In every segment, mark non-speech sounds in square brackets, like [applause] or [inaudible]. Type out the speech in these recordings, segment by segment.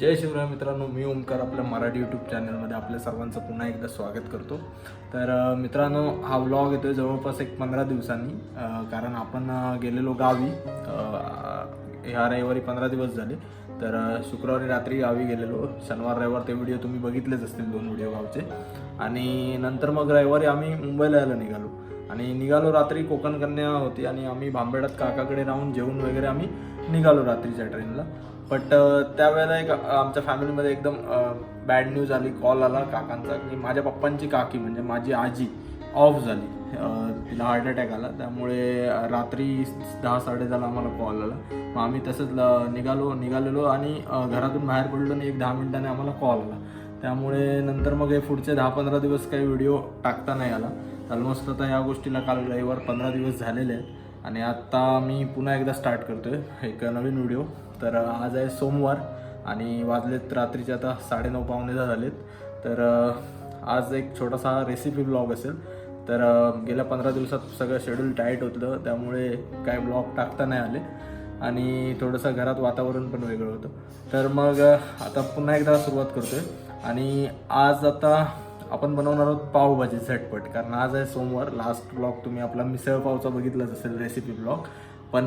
जय शिवराय मित्रांनो मी ओमकार आपल्या मराठी यूट्यूब चॅनलमध्ये आपल्या सर्वांचं पुन्हा एकदा स्वागत करतो. तर मित्रांनो हा व्लॉग येतो जवळपास एक पंधरा दिवसांनी कारण आपण गेलेलो गावी ह्या रविवारी पंधरा दिवस झाले. तर शुक्रवारी रात्री गावी गेलेलो. शनिवार रविवार ते व्हिडिओ तुम्ही बघितलेच असतील दोन व्हिडिओ गावचे. आणि नंतर मग रविवारी आम्ही मुंबईला यायला निघालो. आणि निघालो रात्री कोकण कन्या होती आणि आम्ही भांबेडात काकाकडे राहून जेवून वगैरे आम्ही निघालो रात्रीच्या ट्रेनला बट त्यावेळेला एक आमच्या फॅमिलीमध्ये एकदम बॅड न्यूज आली कॉल आला काकांचा की माझ्या पप्पांची काकी म्हणजे माझी आजी ऑफ झाली. तिला हार्ट अटॅक आला. त्यामुळे रात्री दहा साडे दहाला आम्हाला कॉल आला. मग आम्ही तसंच ल- निघालो निघालेलो आणि घरातून बाहेर पडलो आणि एक दहा मिनिटाने आम्हाला कॉल आला. त्यामुळे नंतर मग हे पुढचे दहा पंधरा दिवस काही व्हिडिओ टाकता नाही आला. ऑलमोस्ट आता या गोष्टीला काल रविवार पंधरा दिवस झालेले आहेत. आणि आत्ता मी पुन्हा एकदा स्टार्ट करतो आहे एक नवीन व्हिडिओ तर आज आहे सोमवार आणि वाजलेत रात्रीचे आता साडेनऊ पावणे झालेत. तर आज एक छोटासा रेसिपी ब्लॉग असेल. तर गेल्या पंधरा दिवसात सगळं शेड्यूल टाईट होतं त्यामुळे काय ब्लॉग टाकता नाही आले. आणि थोडंसं घरात वातावरण पण वेगळं होतं. तर मग आता पुन्हा एकदा सुरुवात करतो आहे आणि आज आता आपण बनवणार आहोत पावभाजी झटपट. कारण आज आहे सोमवार लास्ट ब्लॉग तुम्ही आपला मिसळ पावचा बघितलाच असेल रेसिपी ब्लॉग पण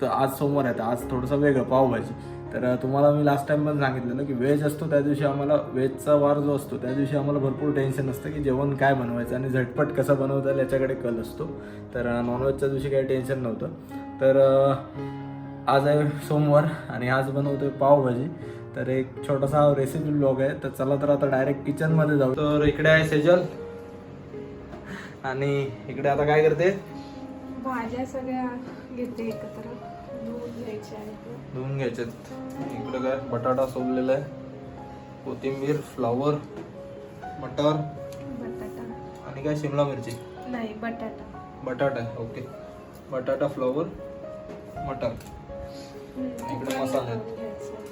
तर आज सोमवार आहे तर आज थोडंसं वेगळं पावभाजी. तर तुम्हाला मी लास्ट टाइम पण सांगितलेलं की व्हेज असतो त्या दिवशी आम्हाला व्हेजचा वार जो असतो त्या दिवशी आम्हाला भरपूर टेन्शन असतं की जेवण काय बनवायचं आणि झटपट कसं बनवता येईल याच्याकडे कल असतो. तर नॉनव्हेजच्या दिवशी काही टेन्शन नव्हतं. तर आज आहे सोमवार आणि आज बनवतो आहे पावभाजी. तर एक छोटासा रेसिपी ब्लॉग आहे. तर चला तर आता डायरेक्ट किचनमध्ये जाऊ. तर इकडे आहे सेजल. आणि इकडे आता काय करते? भाज्या सगळ्या घेते एकत्र. धुवून आहेत. घ्यायच्यात इकडे काय? बटाटा सोललेला आहे. कोथिंबीर फ्लावर मटर. बटाटा. आणि काय? शिमला मिरची. नाही बटाटा. बटाटा आहे. ओके. बटाटा फ्लावर मटर. इकडे मसाले. घ्यायचं.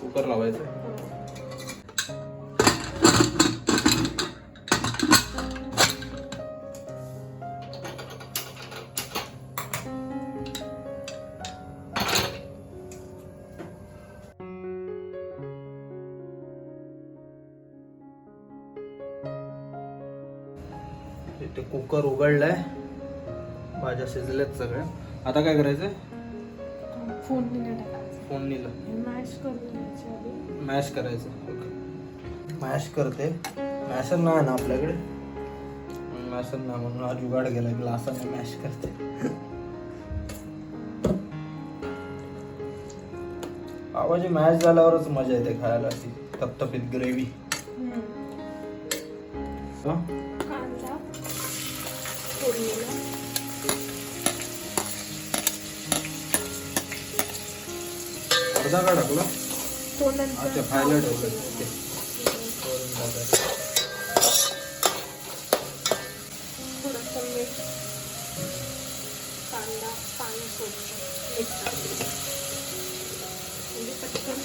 कुकर लावायचं. ते कुकर उघडलाय. भाज्या शिजल्यात सगळ्या. आता काय करायचं फोडणीला टाकायचं फोडणीला मॅश करून मॅश करायचं. ओके. मॅश करते. मॅशर नाही ना आपल्याकडे? मॅशर नाही म्हणून हा जुगाड गेला ग्लासाने मॅश करते. पावाची मॅश झाल्यावरच मजा येते खायला अशी तपतपीत ग्रेव्ही. अर्धा का टाकला? अच्छा खायला ठेवलं. ओके.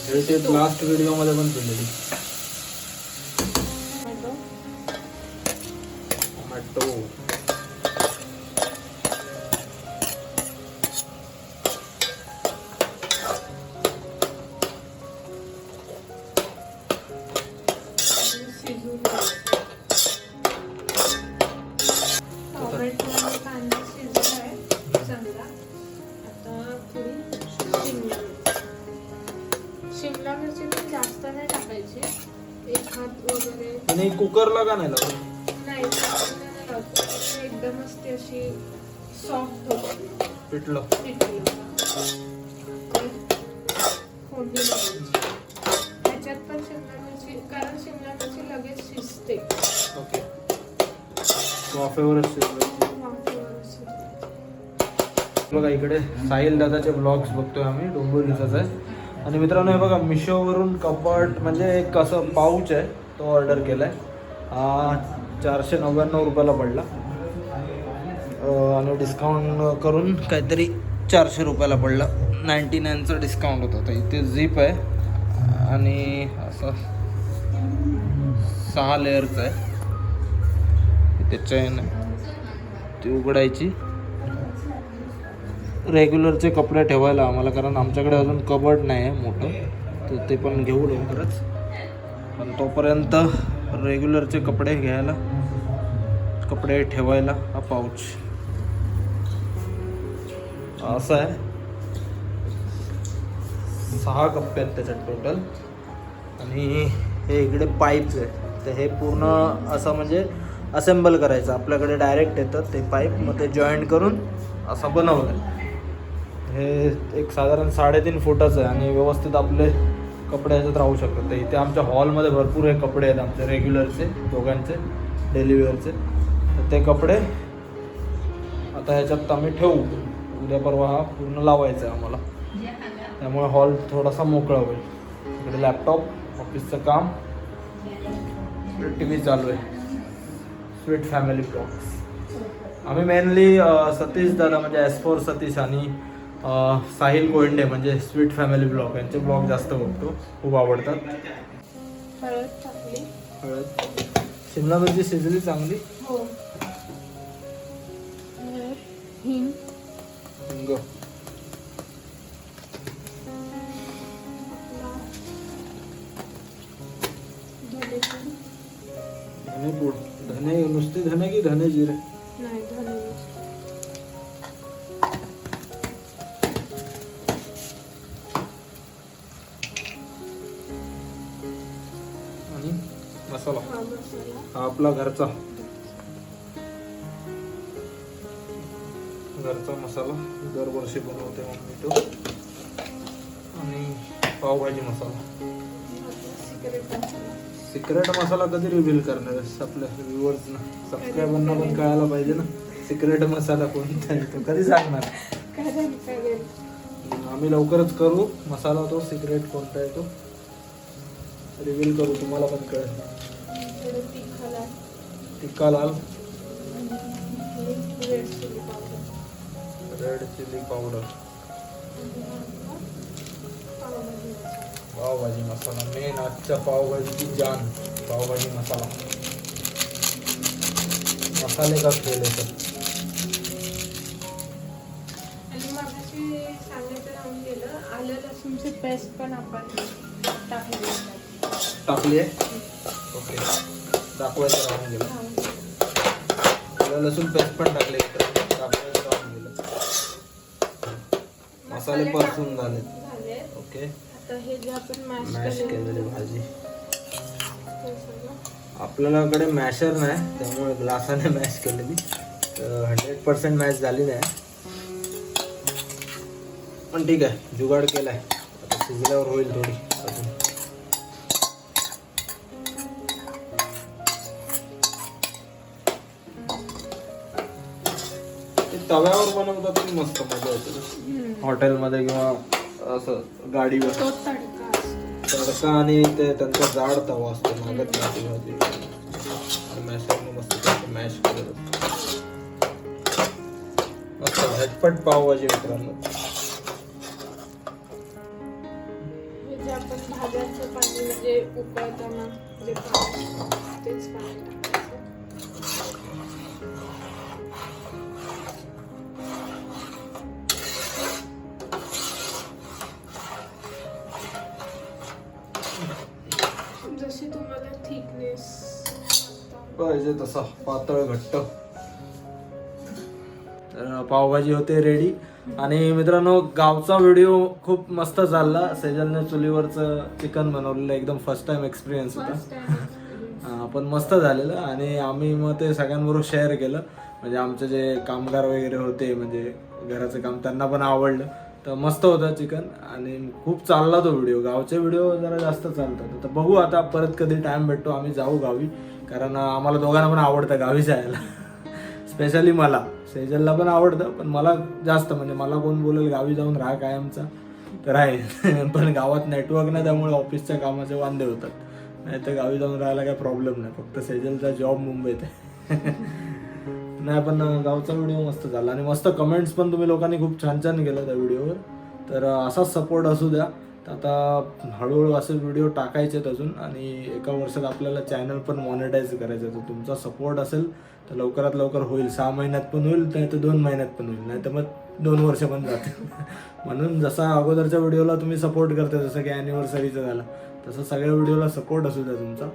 हे ते लास्ट व्हिडिओमध्ये पण केलेली. कुकरला का नाही लावलं नाही जास्त नाही लावतो. एकदमच ती अशी सॉफ्ट होते पिठलं पिठलं. तर फोडणी लावायची. त्याच्यात पण शिमला मिरची कारण शिमला मिरची लगेच शिजते ओके वाफेवरच शिजलं वाफेवर शिजते. बघा इकडे साहिल दादाचे ब्लॉग्स बघतोय आम्ही डोंबिवलीचाच आहे आणि मित्रांनो हे बघा मिशोवरून कपाट म्हणजे एक असं पाऊच आहे तो ऑर्डर केलाय चारशे नव्याण्णव रुपयाला पडला. आणि डिस्काउंट करून काहीतरी चारशे रुपयाला पडला. नाईन्टी नाईनचा डिस्काउंट होता तर इथे झीप आहे. आणि असं सहा लेअरचं आहे. इथे चैन आहे. ती उघडायची. रेग्युलरचे कपडे ठेवायला आम्हाला कारण आमच्याकडे अजून कबड नाही आहे मोठं. तर ते पण घेऊ लवकरच. पण तोपर्यंत रेग्युलरचे कपडे घ्यायला कपडे ठेवायला हा पाऊच. असं आहे. सहा कप्पे आहेत त्याच्यात टोटल आणि हे इकडे पाईप्स आहे तर हे पूर्ण असं म्हणजे असेंबल करायचं. आपल्याकडे डायरेक्ट येतं ते पाईप मग ते जॉईंट करून असं बनवलं. हे एक साधारण साडेतीन फुटाचं आहे आणि व्यवस्थित आपले कपडे ह्याच्यात राहू शकतात. तर इथे आमच्या हॉलमध्ये भरपूर हे कपडे आहेत आमचे रेग्युलरचे दोघांचे डेलीवेअरचे तर ते कपडे आता ह्याच्यात आम्ही ठेवू. उद्या परवा हा पूर्ण लावायचा आहे आम्हाला. त्यामुळे हॉल थोडासा मोकळा होईल. इकडे लॅपटॉप ऑफिसचं काम. टी व्ही चालू आहे. स्वीट फॅमिली ब्लॉग्स आम्ही मेनली सतीश दादा म्हणजे एस फोर सतीश आणि साहिल कोंडे म्हणजे स्वीट फॅमिली ब्लॉग यांचे ब्लॉग जास्त बघतो. खूप आवडतात. हळद शिमला मिरची शिजली चांगली. हो. हिंग. मसाला. हा आपला घरचा. घरचा मसाला. दरवर्षी बनवते मम्मी तो. आणि पावभाजी मसाला. सिक्रेट मसाला कधी रिव्हील करणार आपल्या व्ह्युअर्सना सबस्क्रायबरना पण कळायला पाहिजे ना? सिक्रेट मसाला कोणता आहे तो? कधी सांगणार? आम्ही लवकरच करू. मसाला तो सिक्रेट कोणता आहे तो? रिव्हील करू तुम्हाला पण कळेल. टिक्का लाल. Red chilli powder pav bhaji masala. Pav bhaji masala. Main आजच्या पावभाजीची जान. पावभाजी मसाला. मसाले का केले तर? सांगायचं राहून गेलं आलं लसूणची पेस्ट पण आपण टाकली. टाकली आहे. ओके. दाखवायचं राहून गेलं. लसूण पेस्ट पण टाकले दाखवायचं राहून गेलं. मसाले टाकून झाले ओके. मॅश केलेलं भाजी. आपल्याकडे मॅशर नाही त्यामुळे ग्लासाने मॅश केलेली. हंड्रेड पर्सेंट मॅच झाली नाही. पण ठीक आहे जुगाड केलाय. आता शिजल्यावर होईल थोडी तव्यावर बनवतात की मस्त मजा येते. हॉटेलमध्ये किंवा असं गाडीवर. तो तडका असतो. तडका आणि ते त्यांचा जाड तवा असतो मागत नाही ती. भाजी आणि मॅशरने मस्त त्याचं मॅश केलं मस्त झटपट पावभाजी मित्रांनो. जे आपण भाज्यांचं पाणी म्हणजे उकळताना जे पाणी तेच पाणी. टाकायचं पाहिजे तसा पातळ घट्ट. तर पावभाजी होते रेडी आणि मित्रांनो गावचा व्हिडिओ खूप मस्त चालला. सेजलने चुलीवरचं चिकन बनवलेलं एकदम फर्स्ट टाइम एक्सपिरियन्स होता. पण मस्त झालेलं. आणि आम्ही मग ते सगळ्यांबरोबर शेअर केलं. म्हणजे आमचे जे कामगार वगैरे होते म्हणजे घराचं काम त्यांना पण आवडलं. तर मस्त होतं चिकन आणि खूप चालला तो व्हिडिओ गावचे व्हिडिओ जरा जास्त चालतात. तर बघू आता परत कधी टाइम भेटतो. आम्ही जाऊ गावी. कारण आम्हाला दोघांना पण आवडतं गावी जायला. स्पेशली मला. सेजलला पण आवडतं पण मला जास्त. म्हणजे मला कोण बोलेल गावी जाऊन राहा कायमचा. तर आहे. [laughs] पण गावात नेटवर्क नाही त्यामुळे ऑफिसच्या कामाचे वांदे होतात. नाही तर गावी जाऊन राहायला काही प्रॉब्लेम नाही. फक्त सेजलचा जॉब मुंबईत आहे. [laughs] नाही पण गावचा व्हिडिओ मस्त झाला. आणि मस्त कमेंट्स पण तुम्ही लोकांनी खूप छान छान केलं त्या व्हिडिओवर तर असाच सपोर्ट असू द्या. तर आता हळूहळू असे व्हिडिओ टाकायचे आहेत अजून आणि एका वर्षात आपल्याला चॅनल पण मॉनिटाईज करायचं आहे तर तुमचा सपोर्ट असेल तर लवकरात लवकर होईल. सहा महिन्यात पण होईल नाही तर दोन महिन्यात पण होईल. नाही तर मग दोन वर्ष पण जातील. [laughs] म्हणून जसा अगोदरच्या व्हिडिओला तुम्ही सपोर्ट करता जसं की ॲनिव्हर्सरीचं झालं तसं सगळ्या व्हिडिओला सपोर्ट असू द्या तुमचा.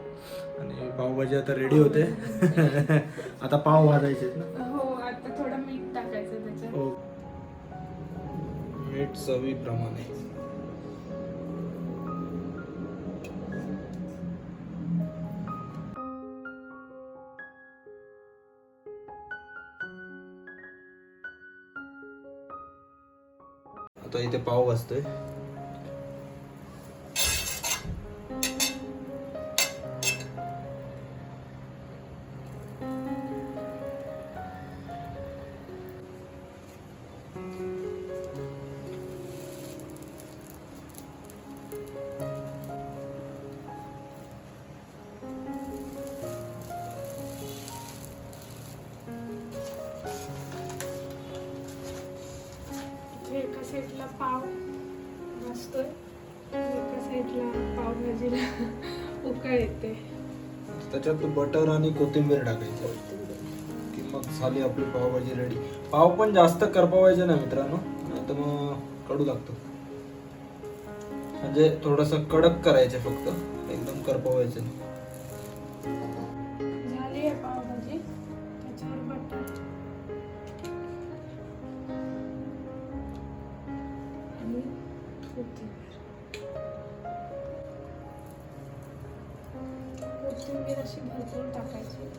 आणि पावभाजी आता रेडी होते. [laughs] आता पाव भाजायचे आहेत ना? हो आता थोडं मीठ टाकायचं त्याच्यात. हो. मीठ चवीप्रमाणे. आता इथे पाव वाजतोय साईडला पाव. भाजतोय एका साईडला पावभाजीला [laughs] उकळ येते. त्याच्यात बटर आणि कोथिंबीर टाकायची. की मग झाली आपली पावभाजी रेडी पाव पण जास्त करपवायचे ना मित्रांनो. नाही तर मग कडू लागतो. म्हणजे थोडस कडक करायचे फक्त. एकदम करपवायचे. झाली आहे पावभाजी. त्याच्यावर बटर. कोथिंबीर कोथिंबीर अशी भरपूर टाकायची.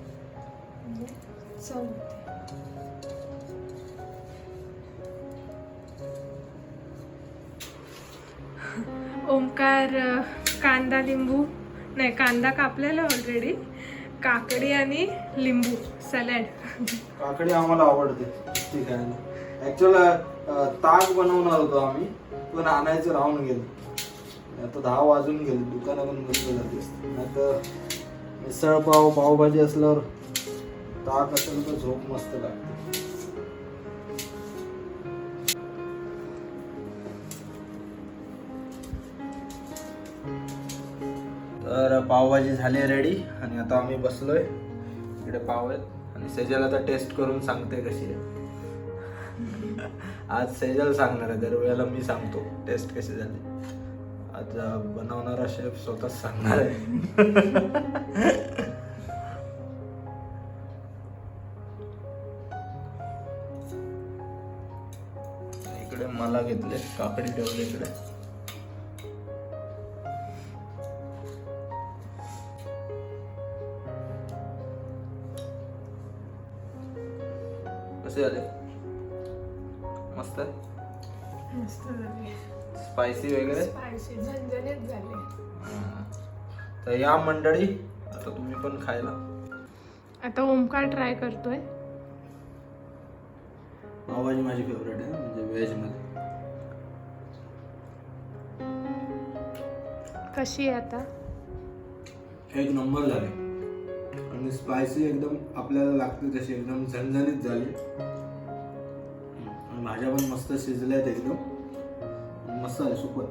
म्हणजे चव होते. ओंकार कांदा लिंबू. नाही कांदा कापलेला ऑलरेडी काकडी आणि लिंबू सॅलड. काकडी आम्हाला आवडते ती खायला ऍक्च्युअल ताक बनवणार होतो आम्ही. पण आणायचं राहून गेलं. आता दहा वाजून गेलं दुकानं पण बंद झाली नाही तर मिसळ पाव पावभाजी असल्यावर ताक असेल तर झोप मस्त लागते. तर पावभाजी झाली रेडी आणि आता आम्ही बसलोय. इकडे पाव आहेत. आणि सेजल आता टेस्ट करून सांगते कशी आहे. आज सेजल सांगणार आहे दरवेळेला मी सांगतो टेस्ट कशी झाली. आज बनवणारा शेफ स्वतःच सांगणार आहे. इकडे मला घेतले काकडी ठेवले इकडे. कसे झाले? मस्त मस्त झाली. स्पायसी वगैरे? स्पायसी झणझणीत झाली. हा. तर या मंडळी आता तुम्ही पण खायला. आता ओमकार ट्राय करतोय. पावभाजी माझी फेवरेट आहे म्हणजे व्हेजमध्ये कशी आहे आता? एक नंबर झाले. आणि स्पायसी एकदम आपल्याला लागते तशी एकदम झणझणीत झाली. भाज्या पण मस्त शिजल्या आहेत एकदम. मस्त आहे सुपर.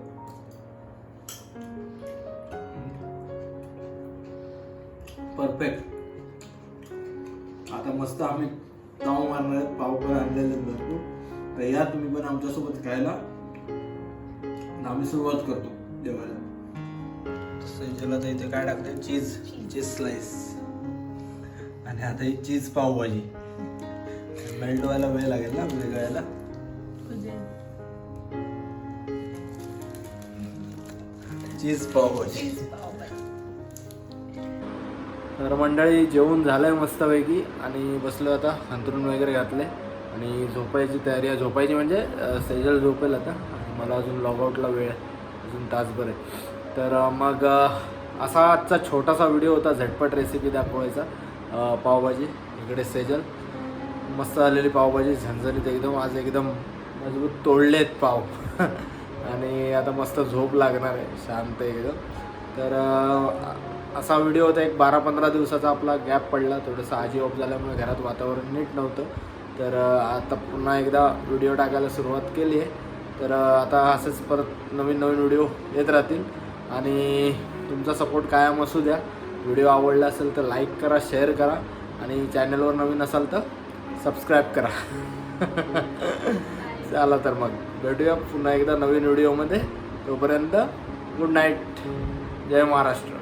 परफेक्ट आता मस्त आम्ही ताव मारणार आहेत पाव पण आणलेले भरपूर. तर या तुम्ही पण आमच्यासोबत खायला. आम्ही सुरुवात करतो जेवायला. संजयला तर इथे काय टाकते चीज. Cheese slice. आणि आता ही चीज पावभाजी. मेल्ट व्हायला वेळ लागेल ना वेगळ्याला चीज पावभाजी तर मंडळी जेवण झालंय मस्तपैकी आणि बसलो आता अंतरून वगैरे घातले. आणि झोपायची तयारी आहे. झोपायची म्हणजे सेजल झोपेल आता. मला अजून लॉगआउटला वेळ अजून तासभर आहे. तर मग असा आजचा छोटासा व्हिडिओ होता झटपट रेसिपी दाखवायचा. पावभाजी. इकडे सेजल. मस्त आलेली पावभाजी झणझणीत एकदम आज एकदम मजबूत तोडलेत पाव. [laughs] आणि आता मस्त झोप लागणार आहे शांत एकदम. तर असा व्हिडिओ होता एक बारा पंधरा दिवसाचा आपला गॅप पडला. थोडंसं आजी ऑफ झाल्यामुळे घरात वातावरण नीट नव्हतं. तर आता पुन्हा एकदा व्हिडिओ टाकायला सुरुवात केली आहे. तर आता असंच परत नवीन नवीन व्हिडिओ येत राहतील. आणि तुमचा सपोर्ट कायम असू द्या. व्हिडिओ आवडला असेल तर लाईक करा शेअर करा. आणि चॅनलवर नवीन असाल तर सबस्क्राईब करा. [laughs] आला तर मग. भेटूया पुन्हा एकदा नवीन व्हिडिओमध्ये. तोपर्यंत गुड नाईट जय महाराष्ट्र.